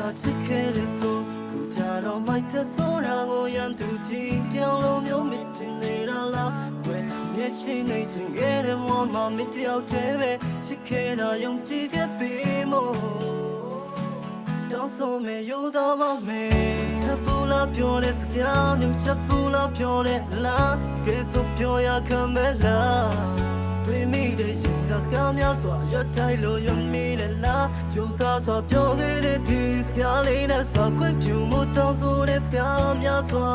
ကချစ်ခဲ့တဲ့ဆိုခုကြတော့မိုက်တဲ့ဆိုတာကိုရန်သူကြည့်တောင်းလို့မျိုးမတင်နေတာလားွယ်မျက်ချင်းနေချင်ခဲ့တဲ့မောင်မမတယောက်တည်းပဲချစ်ခဲ့တာယုံကြည်ခဲ့ပြီမို့တောင်းဆိုမေယူတော့မမေချက်ပူလာပြောတဲ့စကားမြင်ချက်ပူလာပြောတဲ့လားကဲဆိုပြောရခံမဲလားတွေ့မိတဲ့ရင်ကစကား များစွာရထိုင်လို့ရမိလေလားကြုံသားစွာပြောခဲ့တဲ့ဒီစကားလေးနဲ့စွာခွင့်ပြုမှုတောင်းဆိုတဲ့စကားများစွာ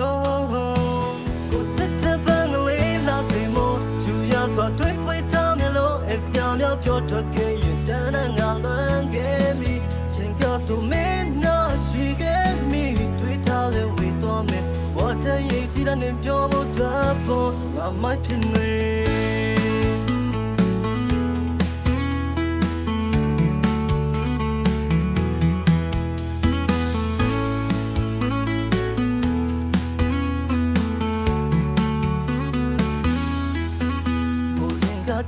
oh oh ကိုချစ်တဲ့ဘန်ကလေးလာစီမို့ယူရစွာတွေ့ပွေထားမြလို့အစကားများပြောထွက်ခဲ့ရင်တန်းနဲ့ငါလွန်ခဲ့မိချင်းကဆိုမင်းနာရှိခဲ့မိတွေ့ထားလေဝေးသွားမယ်ဘာတရေးကြည့်တဲ့ပြောဖို့တော့ပေါ်ငါမိုက်ဖြစ်နေ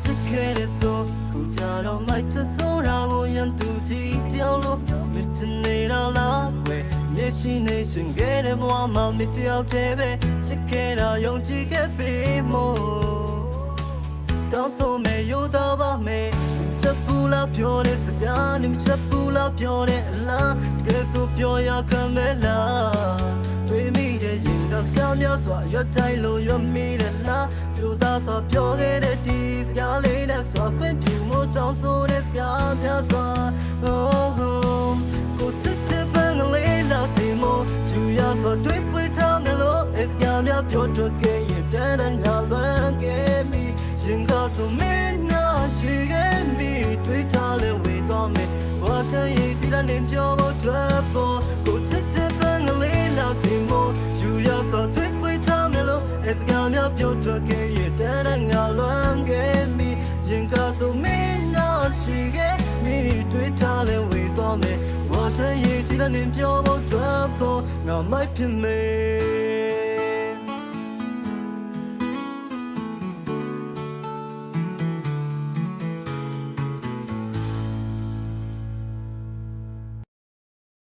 ချစ်ခဲ့တဲ့ဆိုခုကြတော့မိုက်တဲ့ဆိုတာကိုရန်သူကြည့်တောင်းလို့ပြောမတင်နေတာလားကွယ်မျက်ရှိနေရှင်ခဲ့တဲ့ဘဝမှာမတယောက်တည်းပဲချစ်ခဲ့တာယုံကြည်ခဲ့ပြီမို့တောင်းဆိုမေယူတော့ပါမေချက်ပူလာပြောတဲ့စကားနဲ့ချက်ပူလာပြောတဲ့အလားတကယ်ဆိုပြောရခံမဲလားတွေ့မိတဲ့ရင်ကစကားများစွာရတိုင်းလို့ရမိတဲ့လားပြူသားစွာပြော တဲ့စကားများစွာ oh oh ကိုချစ်တဲ့ဘန်ကလေးလာစီမို့ယူရစွာတွေ့ပွေထားမယ်လို့အစကားများပြောထွက်ခဲ့ရင်တန်းတန်းငါလွန်ခဲ့မိရင်ကဆိုမင်းနာရှိခဲ့မိတွေ့ထားလေဝေးသွားမယ်ဘာတရေးကြည့်တဲ့ပြောဖို့အတွက်ပေါ်ကိုချစ်တဲ့ဘန်ကလေးလာစီမို့ယူရစွာတွေ့ပွေထားမယ်လို့အစကားများပြောထွက်ခဲ့ မယ်ဘာတရေးကြည့်တဲ့ပြောဖို့အတွက်ပေါ်ငါမိုက်ဖြစ်မယ်